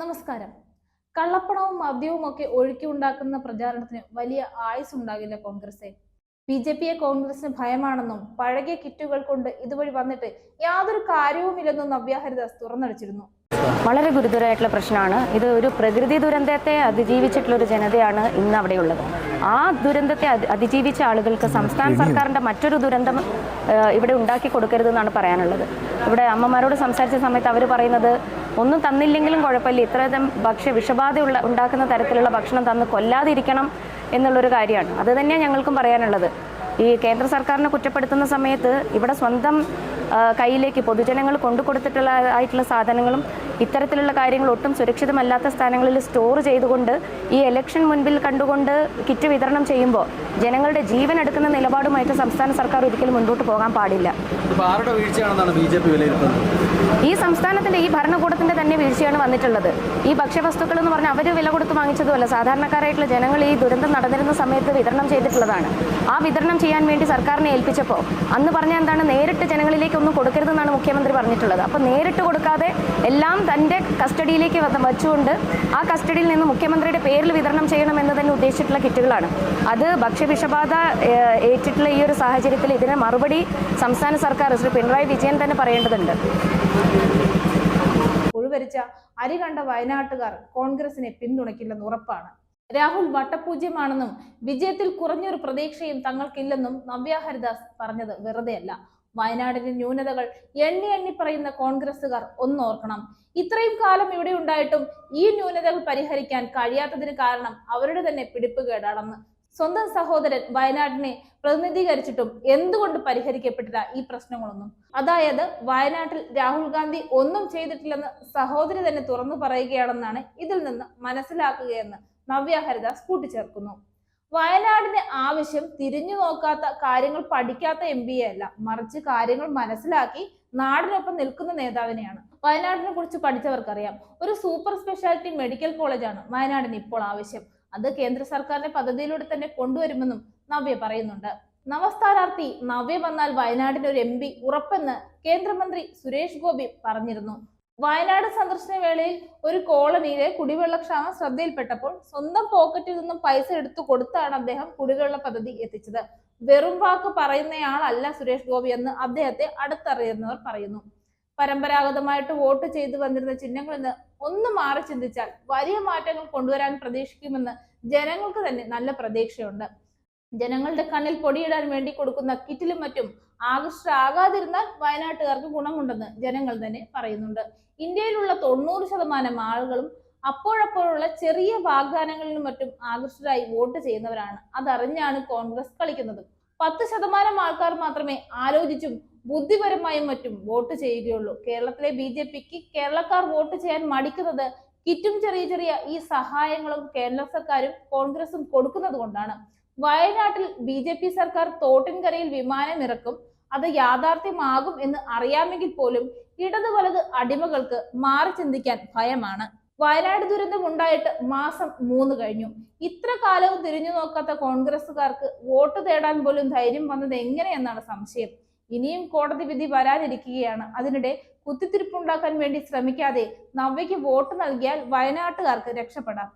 നമസ്കാരം. കള്ളപ്പണവും മദ്യവും ഒക്കെ ഒഴുക്കി ഉണ്ടാക്കുന്ന പ്രചാരണത്തിന് വലിയ ആയുസ് ഉണ്ടാകില്ല കോൺഗ്രസെ ബി ജെ പിയെ കോൺഗ്രസിന് ഭയമാണെന്നും പഴകിയ കിറ്റുകൾ കൊണ്ട് ഇതുവഴി വന്നിട്ട് യാതൊരു കാര്യവുമില്ലെന്നും നവ്യ ഹരിദാസ് തുറന്നടിച്ചിരുന്നു. വളരെ ഗുരുതരമായിട്ടുള്ള പ്രശ്നമാണ്. ഇത് ഒരു പ്രകൃതി ദുരന്തത്തെ അതിജീവിച്ചിട്ടുള്ള ഒരു ജനതയാണ് ഇന്ന് അവിടെയുള്ളത്. ആ ദുരന്തത്തെ അതിജീവിച്ച ആളുകൾക്ക് സംസ്ഥാന സർക്കാരിന്റെ മറ്റൊരു ദുരന്തം ഇവിടെ ഉണ്ടാക്കി കൊടുക്കരുതെന്നാണ് പറയാനുള്ളത്. ഇവിടെ അമ്മമാരോട് സംസാരിച്ച സമയത്ത് അവർ പറയുന്നത് ഒന്നും തന്നില്ലെങ്കിലും കുഴപ്പമില്ല. ഇത്രയധികം ഭക്ഷ്യ വിഷബാധയുള്ള ഉണ്ടാക്കുന്ന തരത്തിലുള്ള ഭക്ഷണം തന്ന് കൊല്ലാതിരിക്കണം എന്നുള്ളൊരു കാര്യമാണ്. അത് തന്നെയാണ് ഞങ്ങൾക്കും പറയാനുള്ളത്. ഈ കേന്ദ്ര സർക്കാരിനെ കുറ്റപ്പെടുത്തുന്ന സമയത്ത് ഇവിടെ സ്വന്തം കയ്യിലേക്ക് പൊതുജനങ്ങൾ കൊണ്ടു കൊടുത്തിട്ടുള്ള ആയിട്ടുള്ള സാധനങ്ങളും ഇത്തരത്തിലുള്ള കാര്യങ്ങൾ ഒട്ടും സുരക്ഷിതമല്ലാത്ത സ്ഥാനങ്ങളിൽ സ്റ്റോർ ചെയ്തുകൊണ്ട് ഈ ഇലക്ഷൻ മുൻപിൽ കണ്ടുകൊണ്ട് കിറ്റ് വിതരണം ചെയ്യുമ്പോൾ ജനങ്ങളുടെ ജീവൻ എടുക്കുന്ന നിലപാടുമായിട്ട് സംസ്ഥാന സർക്കാർ ഒരിക്കലും മുൻപോട്ട് പോകാൻ പാടില്ല. ഈ സംസ്ഥാനത്തിന്റെ ഈ ഭരണകൂടത്തിന്റെ തന്നെ വീഴ്ചയാണ് വന്നിട്ടുള്ളത്. ഈ ഭക്ഷ്യവസ്തുക്കൾ എന്ന് പറഞ്ഞാൽ അവർ വില കൊടുത്ത് വാങ്ങിച്ചതുമല്ല. സാധാരണക്കാരായിട്ടുള്ള ജനങ്ങൾ ഈ ദുരന്തം നടന്നിരുന്ന സമയത്ത് വിതരണം ചെയ്തിട്ടുള്ളതാണ്. ആ വിതരണം ചെയ്യാൻ വേണ്ടി സർക്കാരിനെ ഏൽപ്പിച്ചപ്പോൾ അന്ന് പറഞ്ഞ എന്താണ് നേരിട്ട് ജനങ്ങളിലേക്ക് ഒന്നും കൊടുക്കരുതെന്നാണ് മുഖ്യമന്ത്രി പറഞ്ഞിട്ടുള്ളത്. അപ്പോൾ നേരിട്ട് കൊടുക്കാതെ എല്ലാം തന്റെ കസ്റ്റഡിയിലേക്ക് വച്ചുകൊണ്ട് ആ കസ്റ്റഡിയിൽ നിന്ന് മുഖ്യമന്ത്രിയുടെ പേരിൽ വിതരണം ചെയ്യണമെന്ന് തന്നെ ഉദ്ദേശിച്ചിട്ടുള്ള കിറ്റുകളാണ്. അത് ഭക്ഷ്യവിഷബാധ ഏറ്റിട്ടുള്ള ഈ ഒരു സാഹചര്യത്തിൽ ഇതിന് മറുപടി സംസ്ഥാന സർക്കാർ ശ്രീ പിണറായി വിജയൻ തന്നെ പറയേണ്ടതുണ്ട്. ഒഴിവരിച്ച അരി കണ്ട വയനാട്ടുകാർ കോൺഗ്രസിനെ പിന്തുണയ്ക്കില്ലെന്ന് ഉറപ്പാണ്. രാഹുൽ വട്ടപൂജ്യമാണെന്നും വിജയത്തിൽ കുറഞ്ഞൊരു പ്രതീക്ഷയും തങ്ങൾക്കില്ലെന്നും നവ്യ ഹരിദാസ് പറഞ്ഞത് വെറുതെയല്ല. വയനാടിന്റെ ന്യൂനതകൾ എണ്ണി എണ്ണി പറയുന്ന കോൺഗ്രസുകാർ ഒന്നോർക്കണം. ഇത്രയും കാലം ഇവിടെ ഉണ്ടായിട്ടും ഈ ന്യൂനതകൾ പരിഹരിക്കാൻ കഴിയാത്തതിന് കാരണം അവരുടെ തന്നെ പിടിപ്പുകേടാണെന്ന് സ്വന്തം സഹോദരൻ വയനാടിനെ പ്രതിനിധീകരിച്ചിട്ടും എന്തുകൊണ്ട് പരിഹരിക്കപ്പെട്ടില്ല ഈ പ്രശ്നങ്ങളൊന്നും? അതായത് വയനാട്ടിൽ രാഹുൽ ഗാന്ധി ഒന്നും ചെയ്തിട്ടില്ലെന്ന് സഹോദരി തന്നെ തുറന്നു പറയുകയാണെന്നാണ് ഇതിൽ നിന്ന് മനസ്സിലാക്കുകയെന്ന് നവ്യ ഹരിദാസ് കൂട്ടിച്ചേർക്കുന്നു. വയനാടിന്റെ ആവശ്യം തിരിഞ്ഞു നോക്കാത്ത കാര്യങ്ങൾ പഠിക്കാത്ത എം പി അല്ല. മറിച്ച് കാര്യങ്ങൾ മനസ്സിലാക്കി നാടിനൊപ്പം നിൽക്കുന്ന നേതാവിനെയാണ്. വയനാടിനെ കുറിച്ച് പഠിച്ചവർക്കറിയാം. ഒരു സൂപ്പർ സ്പെഷ്യാലിറ്റി മെഡിക്കൽ കോളേജാണ് വയനാടിന് ഇപ്പോൾ ആവശ്യം. അത് കേന്ദ്ര സർക്കാരിന്റെ പദ്ധതിയിലൂടെ തന്നെ കൊണ്ടുവരുമെന്നും നവ്യ പറയുന്നുണ്ട്. നവസ്ഥാനാർത്ഥി നവ്യ വന്നാൽ വയനാടിന്റെ ഒരു എം പി ഉറപ്പെന്ന് കേന്ദ്രമന്ത്രി സുരേഷ് ഗോപി പറഞ്ഞിരുന്നു. വയനാട് സന്ദർശന വേളയിൽ ഒരു കോളനിയിലെ കുടിവെള്ളക്ഷാമം ശ്രദ്ധയിൽപ്പെട്ടപ്പോൾ സ്വന്തം പോക്കറ്റിൽ നിന്നും പൈസ എടുത്തു കൊടുത്താണ് അദ്ദേഹം കുടിവെള്ള പദ്ധതി എത്തിച്ചത്. വെറും വാക്ക് പറയുന്നയാളല്ല സുരേഷ് ഗോപി എന്ന് അദ്ദേഹത്തെ അടുത്തറിയുന്നവർ പറയുന്നു. പരമ്പരാഗതമായിട്ട് വോട്ട് ചെയ്തു വന്നിരുന്ന ചിഹ്നങ്ങളിൽ നിന്ന് ഒന്ന് മാറി ചിന്തിച്ചാൽ വലിയ മാറ്റങ്ങൾ കൊണ്ടുവരാൻ പ്രതീക്ഷിക്കുമെന്ന് ജനങ്ങൾക്ക് തന്നെ നല്ല പ്രതീക്ഷയുണ്ട്. ജനങ്ങളുടെ കണ്ണിൽ പൊടിയിടാൻ വേണ്ടി കൊടുക്കുന്ന കിറ്റിലും മറ്റും ആകർഷകാതിരുന്നാൽ വയനാട്ടുകാർക്ക് ഗുണമുണ്ടെന്ന് ജനങ്ങൾ തന്നെ പറയുന്നുണ്ട്. ഇന്ത്യയിലുള്ള തൊണ്ണൂറ് ശതമാനം ആളുകളും അപ്പോഴപ്പോഴുള്ള ചെറിയ വാഗ്ദാനങ്ങളിലും മറ്റും ആകർഷകരായി വോട്ട് ചെയ്യുന്നവരാണ്. അതറിഞ്ഞാണ് കോൺഗ്രസ് കളിക്കുന്നത്. പത്ത് ശതമാനം ആൾക്കാർ മാത്രമേ ആലോചിച്ചും ബുദ്ധിപരമായും മറ്റും വോട്ട് ചെയ്യുകയുള്ളൂ. കേരളത്തിലെ ബി ജെ പിക്ക് കേരളക്കാർ വോട്ട് ചെയ്യാൻ മടിക്കുന്നത് കിറ്റും ചെറിയ ചെറിയ ഈ സഹായങ്ങളും കേരള സർക്കാരും കോൺഗ്രസും കൊടുക്കുന്നത് കൊണ്ടാണ്. വയനാട്ടിൽ ബി ജെ പി സർക്കാർ തോട്ടിൻകരയിൽ വിമാനം ഇറക്കും അത് യാഥാർത്ഥ്യമാകും എന്ന് അറിയാമെങ്കിൽ പോലും ഇടത് വലത് അടിമകൾക്ക് മാറി ചിന്തിക്കാൻ ഭയമാണ്. വയനാട് ദുരന്തം ഉണ്ടായിട്ട് മാസം മൂന്ന് കഴിഞ്ഞു. ഇത്ര കാലവും തിരിഞ്ഞു നോക്കാത്ത കോൺഗ്രസുകാർക്ക് വോട്ട് തേടാൻ പോലും ധൈര്യം വന്നത് എങ്ങനെയെന്നാണ് സംശയം. ഇനിയും കോടതി വിധി വരാനിരിക്കുകയാണ്. അതിനിടെ കുത്തിത്തിരിപ്പുണ്ടാക്കാൻ വേണ്ടി ശ്രമിക്കാതെ നവ്യയ്ക്ക് വോട്ട് നൽകിയാൽ വയനാട്ടുകാർക്ക് രക്ഷപ്പെടാം.